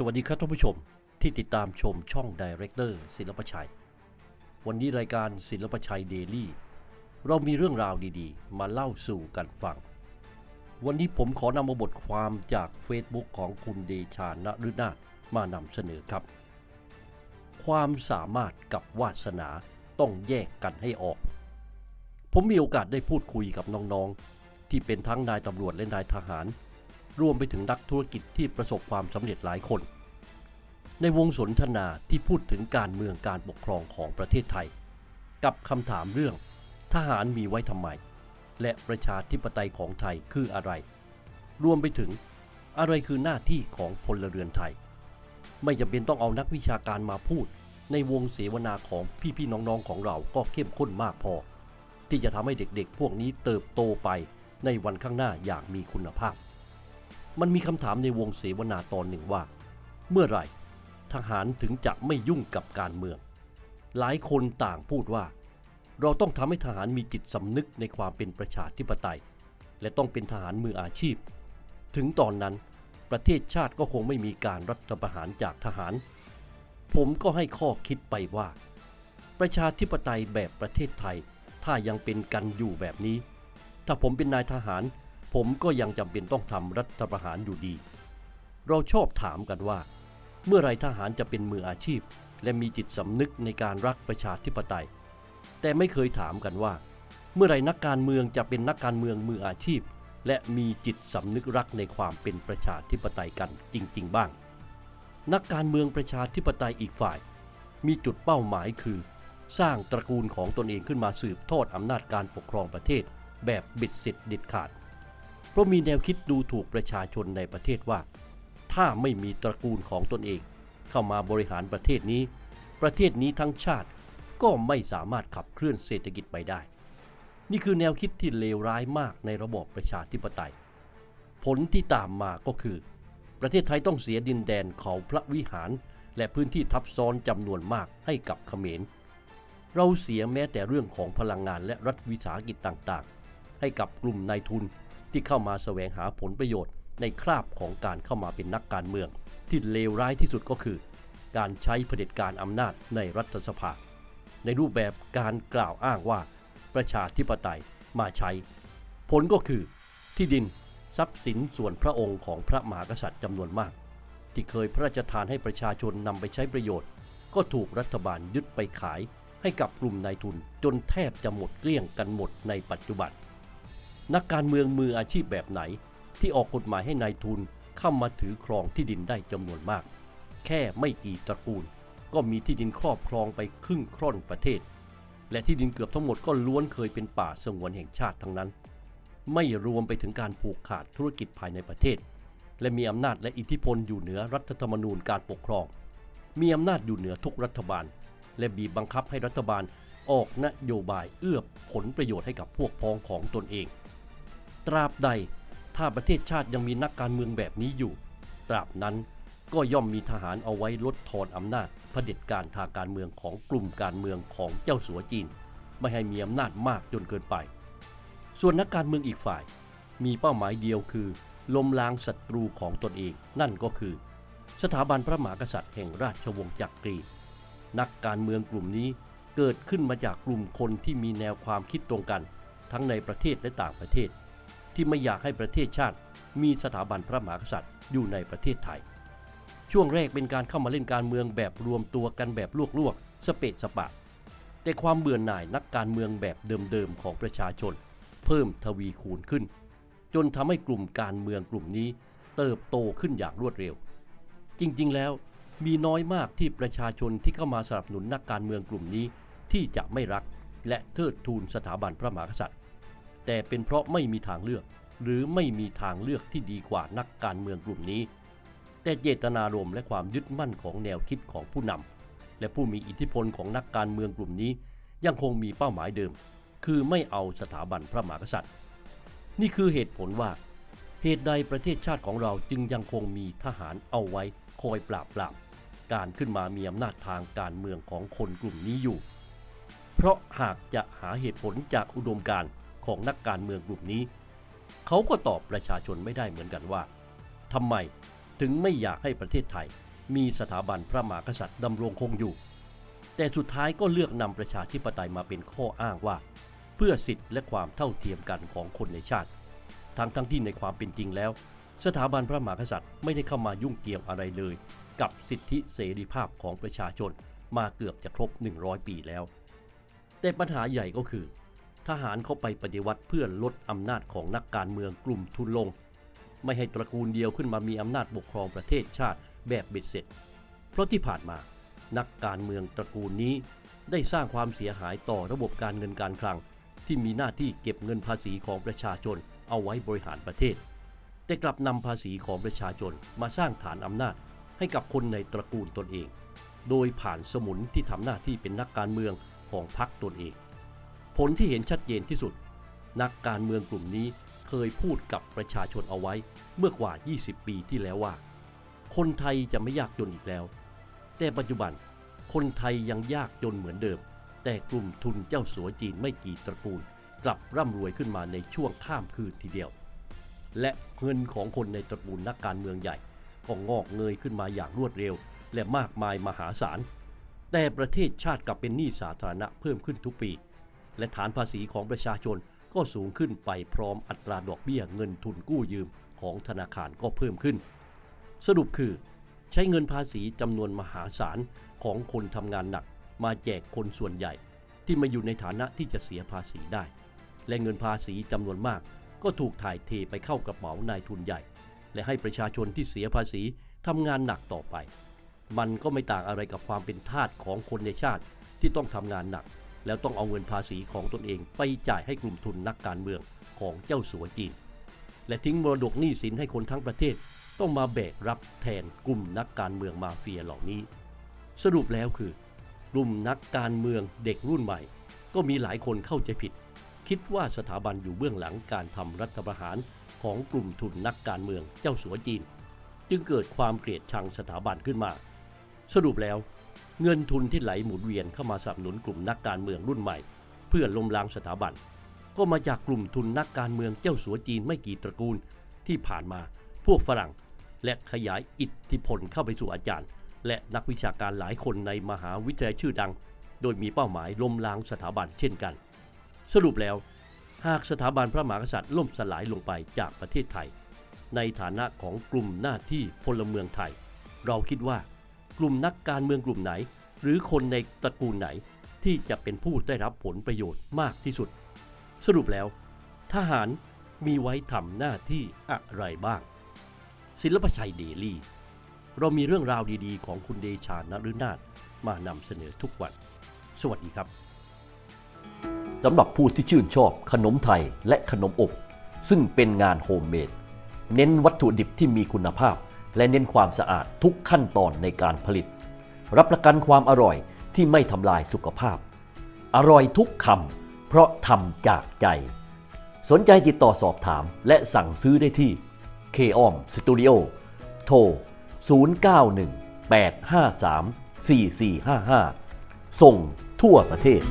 สวัสดีครับท่านผู้ชมที่ติดตามชมช่องดีเรคเตอร์ศิลปชัย วันนี้รายการศิลปชัยเดลี่ เรามีเรื่องราวดีๆ มาเล่าสู่กันฟัง วันนี้ผมขอนำมาบทความจาก Facebook ของคุณเดชานฤนาถมานำเสนอครับ ความสามารถกับวาสนาต้องแยกกันให้ออก ผมมีโอกาสได้พูดคุยกับน้องๆ ที่เป็นทั้งนายตำรวจและนายทหาร รวมไปถึงนักธุรกิจที่ประสบความสำเร็จหลายคน ในวงสนทนาที่พูดถึงการเมืองการปกครองของประเทศไทย กับคำถามเรื่อง ทหารมีไว้ทำไม และประชาธิปไตยของไทยคืออะไร รวมไปถึงอะไรคือหน้าที่ของพลเรือนไทย ไม่จำเป็นต้องเอานักวิชาการมาพูด ในวงเสวนาของพี่ๆน้องๆของเราก็เข้มข้นมากพอ ที่จะทำให้เด็กๆ พวกนี้เติบโตไปในวันข้างหน้าอย่างมีคุณภาพ มันมีคำถามในวงเสวนาตอนหนึ่งว่า เมื่อไหร่ทหารถึงจะไม่ยุ่งกับการเมือง หลายคนต่างพูดว่า เราต้องทำให้ทหารมีจิตสำนึกในความเป็นประชาธิปไตย และต้องเป็นทหารมืออาชีพ ถึงตอนนั้นประเทศชาติก็คงไม่มีการรัฐประหารจากทหาร ผมก็ให้ข้อคิดไปว่า ประชาธิปไตยแบบประเทศไทย ถ้ายังเป็นกันอยู่แบบนี้ ถ้าผมเป็นนายทหาร ผมก็ยังจำเป็นต้องทำรัฐประหารอยู่ดี เราชอบถามกันว่า เมื่อไรทหารจะเป็นมืออาชีพ และมีจิตสำนึกในการรักประชาธิปไตย แต่ไม่เคยถามกันว่า เมื่อไรนักการเมืองจะเป็นนักการเมืองมืออาชีพ และมีจิตสำนึกรักในความเป็นประชาธิปไตยกันจริง ๆ บ้าง นักการเมืองประชาธิปไตยอีกฝ่าย มีจุดเป้าหมายคือ สร้างตระกูลของตนเองขึ้นมาสืบทอดอำนาจการปกครองประเทศ แบบบิดเสร็จเด็ดขาด เพราะมีแนวคิดดูถูกประชาชนในประเทศว่า ถ้าไม่มีตระกูลของตนเอง เข้ามาบริหารประเทศนี้ ประเทศนี้ทั้งชาติก็ไม่สามารถขับเคลื่อนเศรษฐกิจไปได้ นี่คือแนวคิดที่เลวร้ายมากในระบอบประชาธิปไตย ผลที่ตามมาก็คือ ประเทศไทยต้องเสียดินแดนเขาพระวิหาร และพื้นที่ทับซ้อนจำนวนมากให้กับเขมร เราเสียแม้แต่เรื่องของพลังงานและรัฐวิสาหกิจต่างๆ ให้กับกลุ่มนายทุน ที่เข้ามาแสวงหาผลประโยชน์ ในคราบของการเข้ามาเป็นนักการเมือง ที่เลวร้ายที่สุดก็คือ การใช้เผด็จการอำนาจในรัฐสภา ในรูปแบบการกล่าวอ้างว่าประชาธิปไตยมาใช้ ผลก็คือ ที่ดินทรัพย์สินส่วนพระองค์ของพระมหากษัตริย์จำนวนมาก ที่เคยพระราชทานให้ประชาชนนำไปใช้ประโยชน์ ก็ถูกรัฐบาลยึดไปขายให้กับกลุ่มนายทุนจนแทบจะหมดเกลี้ยงกันหมดในปัจจุบัน นักการเมืองมืออาชีพแบบไหน ที่ออกกฎหมายให้นายทุนเข้ามาถือครองที่ดินได้จำนวนมาก แค่ไม่กี่ตระกูล ก็มีที่ดินครอบครองไปครึ่งคร่อนประเทศ และที่ดินเกือบทั้งหมดก็ล้วนเคยเป็นป่าสงวนแห่งชาติทั้งนั้น ไม่รวมไปถึงการผูกขาดธุรกิจภายในประเทศ และมีอำนาจและอิทธิพลอยู่เหนือรัฐธรรมนูญการปกครอง มีอำนาจอยู่เหนือทุกรัฐบาล และบีบบังคับให้รัฐบาลออกนโยบายเอื้อผลประโยชน์ให้กับพวกพ้องของตนเอง ตราบใด ถ้าประเทศชาติยังมีนักการเมืองแบบนี้อยู่ ตราบนั้นก็ย่อมมีทหารเอาไว้ลดทอนอำนาจเผด็จการทางการเมืองของกลุ่มการเมืองของเจ้าสัวจีน ไม่ให้มีอำนาจมากจนเกินไป ส่วนนักการเมืองอีกฝ่าย มีเป้าหมายเดียวคือล้มล้างศัตรูของตนเอง นั่นก็คือ สถาบันพระมหากษัตริย์แห่งราชวงศ์จักรี นักการเมืองกลุ่มนี้เกิดขึ้นมาจากกลุ่มคนที่มีแนวความคิดตรงกัน ทั้งในประเทศและต่างประเทศ ที่ไม่อยากให้ประเทศชาติ มีสถาบันพระมหากษัตริย์อยู่ในประเทศไทย ช่วงแรกเป็นการเข้ามาเล่นการเมืองแบบรวมตัวกันแบบลวกๆสเปะสปะ แต่ความเบื่อหน่ายนักการเมืองแบบเดิมๆของประชาชน เพิ่มทวีคูณขึ้น จนทำให้กลุ่มการเมืองกลุ่มนี้ เติบโตขึ้นอย่างรวดเร็ว จริงๆแล้วมีน้อยมากที่ประชาชนที่เข้ามาสนับสนุนนักการเมืองกลุ่มนี้ที่จะไม่รักและเทิดทูนสถาบันพระมหากษัตริย์ แต่เป็นเพราะไม่มีทางเลือก หรือไม่มีทางเลือกที่ดีกว่านักการเมืองกลุ่มนี้ แต่เจตนารมณ์และความยึดมั่นของแนวคิดของผู้นำและผู้มีอิทธิพลของนักการเมืองกลุ่มนี้ ยังคงมีเป้าหมายเดิม คือไม่เอาสถาบันพระมหากษัตริย์ นี่คือเหตุผลว่าเหตุใดประเทศชาติของเราจึงยังคงมีทหารเอาไว้คอยปราบปรามการขึ้นมามีอำนาจทางการเมืองของคนกลุ่มนี้อยู่ เพราะหากจะหาเหตุผลจากอุดมการณ์ ของนักการเมืองกลุ่มนี้ เขาก็ตอบประชาชนไม่ได้เหมือนกันว่าทำไมถึงไม่อยากให้ประเทศไทย มีสถาบันพระมหากษัตริย์ดำรงคงอยู่ แต่สุดท้ายก็เลือกนำประชาธิปไตยมาเป็นข้ออ้างว่า เพื่อสิทธิและความเท่าเทียมกันของคนในชาติ ทั้งทั้งที่ในความเป็นจริงแล้ว สถาบันพระมหากษัตริย์ไม่ได้เข้ามายุ่งเกี่ยวอะไรเลย กับสิทธิเสรีภาพของประชาชนมาเกือบจะครบ 100 ปีแล้ว แต่ปัญหาใหญ่ก็คือ ทหารเข้าไปปฏิวัติเพื่อลดอำนาจของนักการเมืองกลุ่มทุนลง ไม่ให้ตระกูลเดียวขึ้นมามีอำนาจปกครองประเทศชาติแบบเบ็ดเสร็จ เพราะที่ผ่านมา นักการเมืองตระกูลนี้ ได้สร้างความเสียหายต่อระบบการเงินการคลัง ที่มีหน้าที่เก็บเงินภาษีของประชาชนเอาไว้บริหารประเทศ แต่กลับนำภาษีของประชาชนมาสร้างฐานอำนาจให้กับคนในตระกูลตนเอง โดยผ่านสมุนที่ทำหน้าที่เป็นนักการเมืองของพรรคตนเอง ผลที่เห็นชัดเจนที่สุด นักการเมืองกลุ่มนี้เคยพูดกับประชาชนเอาไว้เมื่อกว่า 20 ปีที่แล้วว่า คนไทยจะไม่ยากจนอีกแล้ว แต่ปัจจุบันคนไทยยังยากจนเหมือนเดิม แต่กลุ่มทุนเจ้าสัวจีนไม่กี่ตระกูล กลับร่ำรวยขึ้นมาในช่วงข้ามคืนทีเดียว และเงินของคนในตระกูลนักการเมืองใหญ่ก็งอกเงยขึ้นมาอย่างรวดเร็ว และมากมายมหาศาลแต่ประเทศชาติกลับเป็นหนี้สาธารณะเพิ่มขึ้นทุกปี และฐานภาษีของประชาชนก็สูงขึ้นไปพร้อมอัตราดอกเบี้ยเงินทุนกู้ยืมของธนาคารก็เพิ่มขึ้น สรุปคือ ใช้เงินภาษีจำนวนมหาศาลของคนทำงานหนัก มาแจกคนส่วนใหญ่ ที่มาอยู่ในฐานะที่จะเสียภาษีได้ และเงินภาษีจำนวนมาก ก็ถูกถ่ายเทไปเข้ากระเป๋านายทุนใหญ่ และให้ประชาชนที่เสียภาษีทำงานหนักต่อไป มันก็ไม่ต่างอะไรกับความเป็นทาสของคนในชาติที่ต้องทำงานหนัก แล้วต้องเอาเงินภาษีของตนเองไปจ่ายให้กลุ่มทุนนักการเมืองของเจ้าสัวจีน และทิ้งมรดกหนี้สินให้คนทั้งประเทศ ต้องมาแบกรับแทนกลุ่มนักการเมืองมาเฟียเหล่านี้ สรุปแล้วคือกลุ่มนักการเมืองเด็กรุ่นใหม่ ก็มีหลายคนเข้าใจผิด คิดว่าสถาบันอยู่เบื้องหลังการทำรัฐประหารของกลุ่มทุนนักการเมืองเจ้าสัวจีน จึงเกิดความเกลียดชังสถาบันขึ้นมา สรุปแล้ว เงินทุนที่ไหลหมุนเวียนเข้ามาสนับสนุนกลุ่มนักการเมืองรุ่นใหม่ เพื่อล้มล้างสถาบัน ก็มาจากกลุ่มทุนนักการเมืองเจ้าสัวจีนไม่กี่ตระกูล ที่ผ่านมาพวกฝรั่ง และขยายอิทธิพลเข้าไปสู่อาจารย์ และนักวิชาการหลายคนในมหาวิทยาลัยชื่อดัง โดยมีเป้าหมายล้มล้างสถาบันเช่นกัน สรุปแล้ว หากสถาบันพระมหากษัตริย์ล่มสลายลงไปจากประเทศไทย ในฐานะของกลุ่มหน้าที่พลเมืองไทย เราคิดว่า กลุ่มนักการเมืองกลุ่มไหน หรือคนในตระกูลไหนที่จะเป็นผู้ได้รับผลประโยชน์มากที่สุด สรุปแล้ว ทหารมีไว้ทำหน้าที่อะไรบ้าง ศิลปชัยเดลี่ เรามีเรื่องราวดีๆ ของคุณเดชานฤนาถมานำเสนอทุกวัน สวัสดีครับสำหรับผู้ที่ชื่นชอบขนมไทยและขนมอบ ซึ่งเป็นงานโฮมเมดเน้นวัตถุดิบที่มีคุณภาพ และเน้นความสะอาดทุกขั้นตอนในการผลิต รับประกันความอร่อยที่ไม่ทำลายสุขภาพ อร่อยทุกคำเพราะทำจากใจ สนใจติดต่อสอบถามและสั่งซื้อได้ที่ k o m Studio โทร 0918534455 ส่งทั่วประเทศ